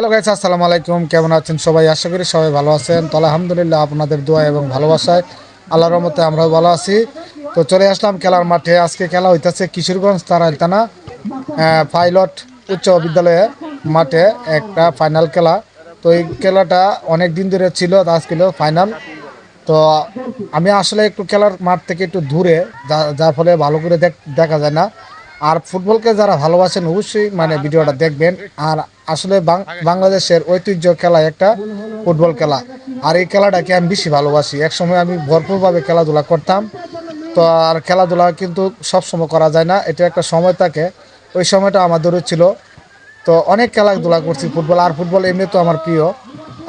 Hello guys আসসালামু আলাইকুম। কেমন আছেন সবাই? আশা করি সবাই ভালো আছেন। তো আলহামদুলিল্লাহ আপনাদের দোয়া এবং ভালোবাসায় আল্লাহর রহমতে আমরাও ভালো আছি। তো চলে আসলাম খেলার মাঠে। আজকে খেলা হইতেছে কিশোরগঞ্জ তারাইতানা পাইলট উচ্চ বিদ্যালয়ে মাঠে একটা ফাইনাল খেলা। তো এই খেলাটা অনেক দিন ধরে ছিল আজকে ফাইনাল তো আমি আসলে একটু খেলার মাঠ থেকে একটু দূরে যার ফলে ভালো করে দেখা যায় না। আর ফুটবলকে যারা ভালোবাসেন অবশ্যই মানে ভিডিওটা দেখবেন। আর আসলে বাংলাদেশের ঐতিহ্য খেলা একটা ফুটবল খেলা। আর এই খেলাটাকে আমি বেশি ভালোবাসি। একসময় আমি ভরপুরভাবে খেলাধুলা করতাম। তো আর খেলাধুলা কিন্তু সব সময় করা যায় না। এটা একটা সময় থাকে। ওই সময়টা আমাদেরও ছিল। তো অনেক খেলাধুলা করছি ফুটবল। আর ফুটবল এমনি তো আমার প্রিয়।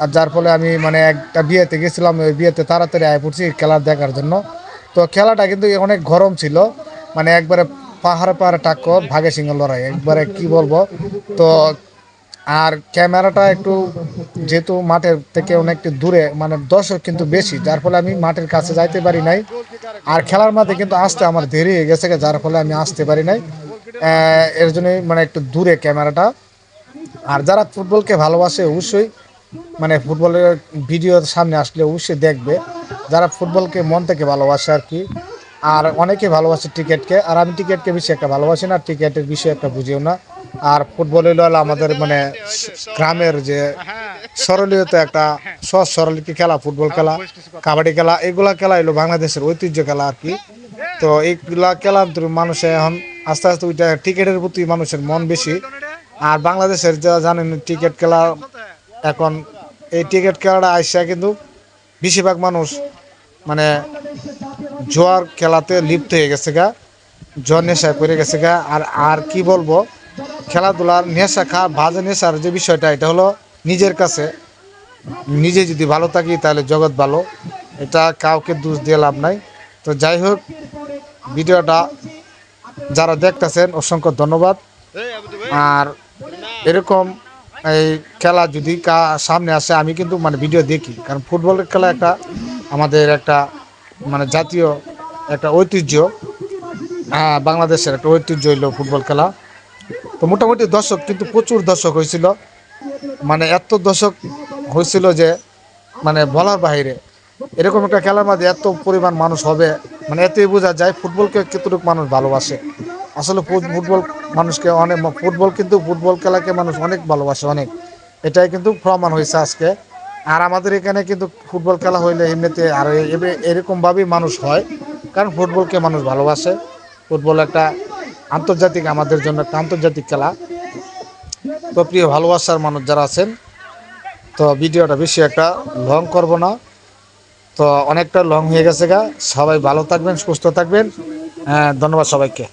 আর যার ফলে আমি মানে একটা বিয়েতে গেছিলাম। ওই বিয়েতে তাড়াতাড়ি আয় পড়ছি খেলা দেখার জন্য। তো খেলাটা কিন্তু অনেক গরম ছিল। মানে একবারে পাহাড়ে পাহাড়ে টাক্কর ভাগে সিংহ লড়াই। একবারে কি বলব? তো আর ক্যামেরাটা একটু যেহেতু মাঠের থেকে অনেকটা দূরে মানে দর্শক কিন্তু বেশি, যার ফলে আমি মাঠের কাছে যাইতে পারি নাই। আর খেলার মাঠে কিন্তু আসতে আমার দেরি হয়ে গেছে, যার ফলে আমি আসতে পারি নাই। এর জন্যই মানে একটু দূরে ক্যামেরাটা। আর যারা ফুটবলকে ভালোবাসে অবশ্যই মানে ফুটবলের ভিডিও সামনে আসলে অবশ্যই দেখবে। যারা ফুটবলকে মন থেকে ভালোবাসে আর কি আর অনেকে ভালোবাসে ক্রিকেটকে আর আমি ক্রিকেটকে বেশি একটা ভালোবাসি না ক্রিকেটের বিষয়ে একটা বুঝিও না। আর ফুটবল হলো আমাদের মানে গ্রামের যে সরলীয়তা একটা সহজ সরল খেলা, ফুটবল খেলা, কাবাডি খেলা, এগুলা খেলা হলো বাংলাদেশের ঐতিহ্য খেলা আর কি। তো এইগুলা খেলা মানুষে এখন আস্তে আস্তে ওইটা টিকেটের প্রতি মানুষের মন বেশি। আর বাংলাদেশের যা জানেন টিকিট খেলা, এখন এই টিকিট খেলাটা আসছে কিন্তু বেশিরভাগ মানুষ মানে জোয়ার খেলাতে লিপ্ত হয়ে গেছে গা, জোয়ার নেশায় পড়ে গেছে গা। আর আর কি বলব, খেলাধুলার নেশা খা, বাজে নেশার যে বিষয়টা, এটা হলো নিজের কাছে। নিজে যদি ভালো থাকি, তাহলে জগৎ ভালো। এটা কাউকে দোষ দিয়ে লাভ নাই। তো যাই হোক, ভিডিওটা যারা দেখতেছেন, অসংখ্য ধন্যবাদ। আর এরকম এই খেলা যদি সামনে আসে, আমি কিন্তু মানে ভিডিও দেখি। কারণ ফুটবলের খেলা একটা আমাদের একটা মানে জাতীয় একটা ঐতিহ্য হ্যাঁ বাংলাদেশের একটা ঐতিহ্য হইল ফুটবল খেলা। তো মোটামুটি দর্শক, কিন্তু প্রচুর দর্শক হয়েছিল। মানে এত দর্শক হয়েছিল যে মানে বলার বাইরে এরকম একটা খেলার মাঝে এত পরিমাণ মানুষ হবে মানে এতই বোঝা যায় ফুটবলকে কতটুকু মানুষ ভালোবাসে। আসলে ফুটবল মানুষকে অনেক, ফুটবল কিন্তু ফুটবল খেলাকে মানুষ অনেক ভালোবাসে, অনেক। এটাই কিন্তু প্রমাণ হয়েছে আজকে। আর আমাদের এখানে কিন্তু ফুটবল খেলা হইলে এমনিতে আর এরকমভাবেই মানুষ হয়। কারণ ফুটবলকে মানুষ ভালোবাসে। ফুটবল একটা আন্তর্জাতিক, আমাদের জন্য একটা আন্তর্জাতিক খেলা। তো প্রিয় ভালোবাসার মানুষ যারা আছেন, তো ভিডিওটা বেশি একটা লং করব না। তো অনেকটা লং হয়ে গেছে গা। সবাই ভালো থাকবেন, সুস্থ থাকবেন। হ্যাঁ ধন্যবাদ সবাইকে।